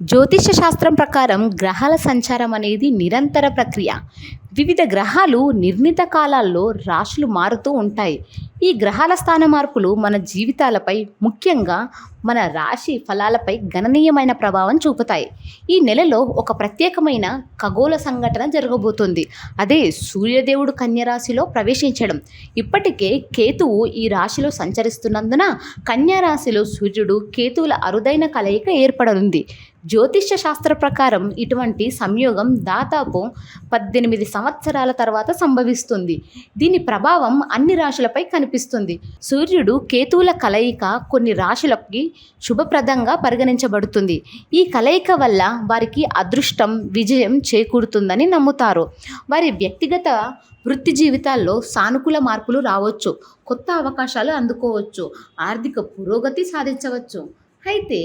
జ్యోతిష శాస్త్రం ప్రకారం గ్రహాల సంచారం అనేది నిరంతర ప్రక్రియ. వివిధ గ్రహాలు నిర్ణీత కాలాల్లో రాశులు మారుతూ ఉంటాయి. ఈ గ్రహాల స్థాన మార్పులు మన జీవితాలపై ముఖ్యంగా మన రాశి ఫలాలపై గణనీయమైన ప్రభావం చూపుతాయి. ఈ నెలలో ఒక ప్రత్యేకమైన ఖగోళ సంఘటన జరగబోతుంది. అదే సూర్యదేవుడు కన్యరాశిలో ప్రవేశించడం. ఇప్పటికే కేతువు ఈ రాశిలో సంచరిస్తున్నందున కన్యారాశిలో సూర్యుడు కేతువుల అరుదైన కలయిక ఏర్పడనుంది. జ్యోతిష్య శాస్త్ర ప్రకారం ఇటువంటి సంయోగం దాదాపు పద్దెనిమిది సంవత్సరాల తర్వాత సంభవిస్తుంది. దీని ప్రభావం అన్ని రాశులపై కనిపిస్తుంది. సూర్యుడు కేతువుల కలయిక కొన్ని రాశులకి శుభప్రదంగా పరిగణించబడుతుంది. ఈ కలయిక వల్ల వారికి అదృష్టం విజయం చేకూరుతుందని నమ్ముతారు. వారి వ్యక్తిగత వృత్తి జీవితాల్లో సానుకూల మార్పులు రావచ్చు. కొత్త అవకాశాలు అందుకోవచ్చు. ఆర్థిక పురోగతి సాధించవచ్చు. అయితే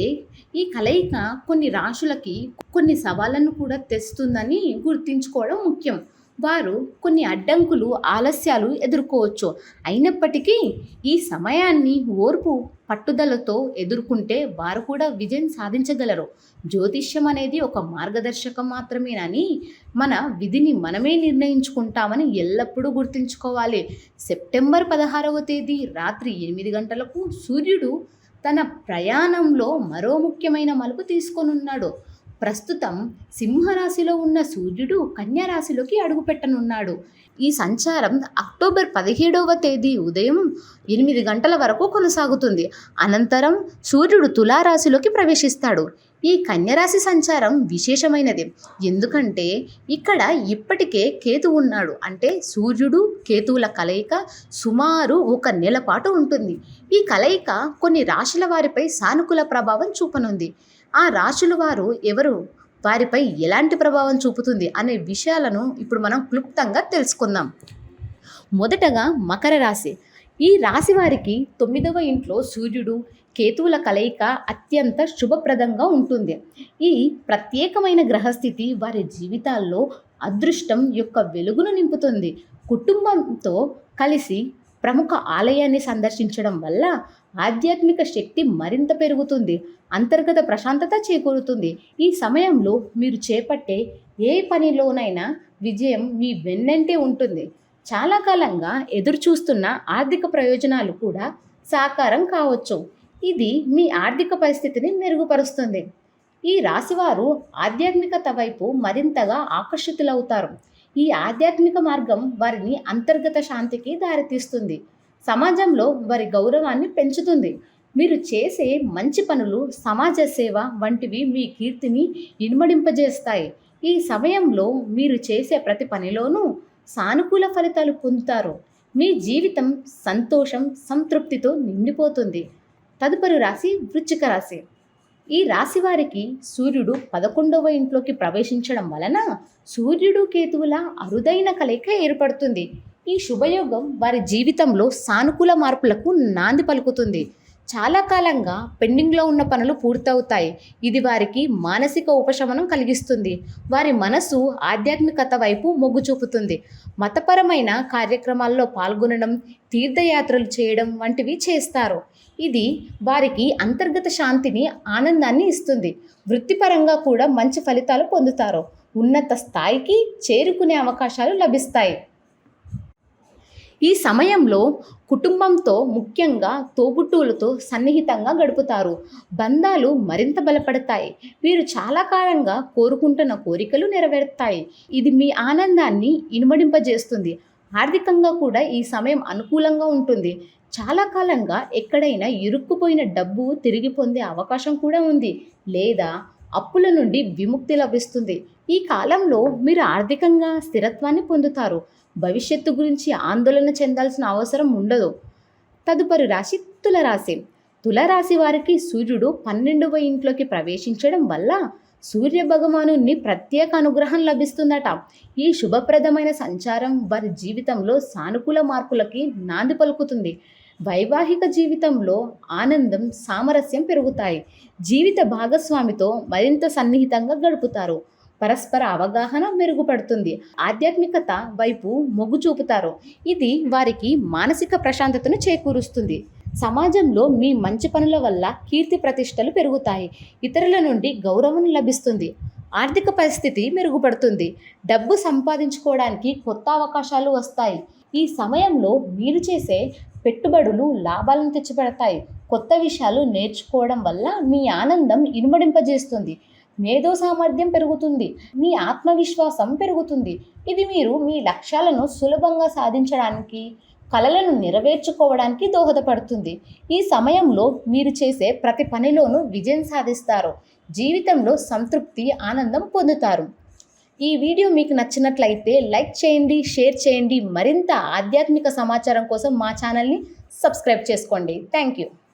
ఈ కలయిక కొన్ని రాశులకి కొన్ని సవాళ్ళను కూడా తెస్తుందని గుర్తుంచుకోవడం ముఖ్యం. వారు కొన్ని అడ్డంకులు ఆలస్యాలు ఎదుర్కోవచ్చు. అయినప్పటికీ ఈ సమయాన్ని ఓర్పు పట్టుదలతో ఎదుర్కొంటే వారు కూడా విజయం సాధించగలరు. జ్యోతిష్యం అనేది ఒక మార్గదర్శకం మాత్రమేనని మన విధిని మనమే నిర్ణయించుకుంటామని ఎల్లప్పుడూ గుర్తుంచుకోవాలి. సెప్టెంబర్ పదహారవ తేదీ రాత్రి ఎనిమిది గంటలకు సూర్యుడు తన ప్రయాణంలో మరో ముఖ్యమైన మలుపు తీసుకొనున్నాడు. ప్రస్తుతం సింహరాశిలో ఉన్న సూర్యుడు కన్యారాశిలోకి అడుగుపెట్టనున్నాడు. ఈ సంచారం అక్టోబర్ పదిహేడవ తేదీ ఉదయం ఎనిమిది గంటల వరకు కొనసాగుతుంది. అనంతరం సూర్యుడు తులారాశిలోకి ప్రవేశిస్తాడు. ఈ కన్యరాశి సంచారం విశేషమైనది. ఎందుకంటే ఇక్కడ ఇప్పటికే కేతు ఉన్నాడు. అంటే సూర్యుడు కేతువుల కలయిక సుమారు ఒక నెల పాటు ఉంటుంది. ఈ కలయిక కొన్ని రాశుల వారిపై సానుకూల ప్రభావం చూపనుంది. ఆ రాశుల వారు ఎవరు? వారిపై ఎలాంటి ప్రభావం చూపుతుంది? అనే విషయాలను ఇప్పుడు మనం క్లుప్తంగా తెలుసుకుందాం. మొదటగా మకర రాశి. ఈ రాశి వారికి తొమ్మిదవ ఇంట్లో సూర్యుడు కేతువుల కలయిక అత్యంత శుభప్రదంగా ఉంటుంది. ఈ ప్రత్యేకమైన గ్రహస్థితి వారి జీవితాల్లో అదృష్టం యొక్క వెలుగును నింపుతుంది. కుటుంబంతో కలిసి ప్రముఖ ఆలయాన్ని సందర్శించడం వల్ల ఆధ్యాత్మిక శక్తి మరింత పెరుగుతుంది. అంతర్గత ప్రశాంతత చేకూరుతుంది. ఈ సమయంలో మీరు చేపట్టే ఏ పనిలోనైనా విజయం మీ వెన్నంటే ఉంటుంది. చాలా కాలంగా ఎదురు చూస్తున్న ఆర్థిక ప్రయోజనాలు కూడా సాకారం కావచ్చు. ఇది మీ ఆర్థిక పరిస్థితిని మెరుగుపరుస్తుంది. ఈ రాశివారు ఆధ్యాత్మికత వైపు మరింతగా ఆకర్షితులవుతారు. ఈ ఆధ్యాత్మిక మార్గం వారిని అంతర్గత శాంతికి దారితీస్తుంది. సమాజంలో వారి గౌరవాన్ని పెంచుతుంది. మీరు చేసే మంచి పనులు సమాజ సేవ వంటివి మీ కీర్తిని ఇనుమడింపజేస్తాయి. ఈ సమయంలో మీరు చేసే ప్రతి పనిలోనూ సానుకూల ఫలితాలు పొందుతారు. మీ జీవితం సంతోషం సంతృప్తితో నిండిపోతుంది. తదుపరి రాశి వృచ్చిక రాశి. ఈ రాశి వారికి సూర్యుడు పదకొండవ ఇంట్లోకి ప్రవేశించడం వలన సూర్యుడు కేతువుల అరుదైన కలయిక ఏర్పడుతుంది. ఈ శుభయోగం వారి జీవితంలో సానుకూల మార్పులకు నాంది పలుకుతుంది. చాలా కాలంగా పెండింగ్లో ఉన్న పనులు పూర్తవుతాయి. ఇది వారికి మానసిక ఉపశమనం కలిగిస్తుంది. వారి మనసు ఆధ్యాత్మికత వైపు మొగ్గు చూపుతుంది. మతపరమైన కార్యక్రమాల్లో పాల్గొనడం తీర్థయాత్రలు చేయడం వంటివి చేస్తారు. ఇది వారికి అంతర్గత శాంతిని ఆనందాన్ని ఇస్తుంది. వృత్తిపరంగా కూడా మంచి ఫలితాలు పొందుతారు. ఉన్నత స్థాయికి చేరుకునే అవకాశాలు లభిస్తాయి. ఈ సమయంలో కుటుంబంతో ముఖ్యంగా తోబుట్టువులతో సన్నిహితంగా గడుపుతారు. బంధాలు మరింత బలపడతాయి. వీరు చాలా కాలంగా కోరుకుంటున్న కోరికలు నెరవేరుతాయి. ఇది మీ ఆనందాన్ని ఇనుమడింపజేస్తుంది. ఆర్థికంగా కూడా ఈ సమయం అనుకూలంగా ఉంటుంది. చాలా కాలంగా ఎక్కడైనా ఇరుక్కుపోయిన డబ్బు తిరిగి పొందే అవకాశం కూడా ఉంది. లేదా అప్పుల నుండి విముక్తి లభిస్తుంది. ఈ కాలంలో మీరు ఆర్థికంగా స్థిరత్వాన్ని పొందుతారు. భవిష్యత్తు గురించి ఆందోళన చెందాల్సిన అవసరం ఉండదు. తదుపరి రాశి తులరాశి. తులరాశి వారికి సూర్యుడు పన్నెండవ ఇంట్లోకి ప్రవేశించడం వల్ల సూర్య భగవానుని ప్రత్యేక అనుగ్రహం లభిస్తుందట. ఈ శుభప్రదమైన సంచారం వారి జీవితంలో సానుకూల మార్పులకి నాంది పలుకుతుంది. వైవాహిక జీవితంలో ఆనందం సామరస్యం పెరుగుతాయి. జీవిత భాగస్వామితో మరింత సన్నిహితంగా గడుపుతారు. పరస్పర అవగాహన మెరుగుపడుతుంది. ఆధ్యాత్మికత వైపు మొగ్గు చూపుతారు. ఇది వారికి మానసిక ప్రశాంతతను చేకూరుస్తుంది. సమాజంలో మీ మంచి పనుల వల్ల కీర్తి ప్రతిష్టలు పెరుగుతాయి. ఇతరుల నుండి గౌరవం లభిస్తుంది. ఆర్థిక పరిస్థితి మెరుగుపడుతుంది. డబ్బు సంపాదించుకోవడానికి కొత్త అవకాశాలు వస్తాయి. ఈ సమయంలో మీరు చేసే పెట్టుబడులు లాభాలను తెచ్చిపెడతాయి. కొత్త విషయాలు నేర్చుకోవడం వల్ల మీ ఆనందం ఇనుమడింపజేస్తుంది. మేధో సామర్థ్యం పెరుగుతుంది. మీ ఆత్మవిశ్వాసం పెరుగుతుంది. ఇది మీరు మీ లక్ష్యాలను సులభంగా సాధించడానికి కలలను నెరవేర్చుకోవడానికి దోహదపడుతుంది. ఈ సమయంలో మీరు చేసే ప్రతి పనిలోనూ విజయం సాధిస్తారు. జీవితంలో సంతృప్తి ఆనందం పొందుతారు. ఈ వీడియో మీకు నచ్చినట్లయితే లైక్ చేయండి షేర్ చేయండి. మరింత ఆధ్యాత్మిక సమాచారం కోసం మా ఛానల్ని సబ్స్క్రైబ్ చేసుకోండి. Thank you.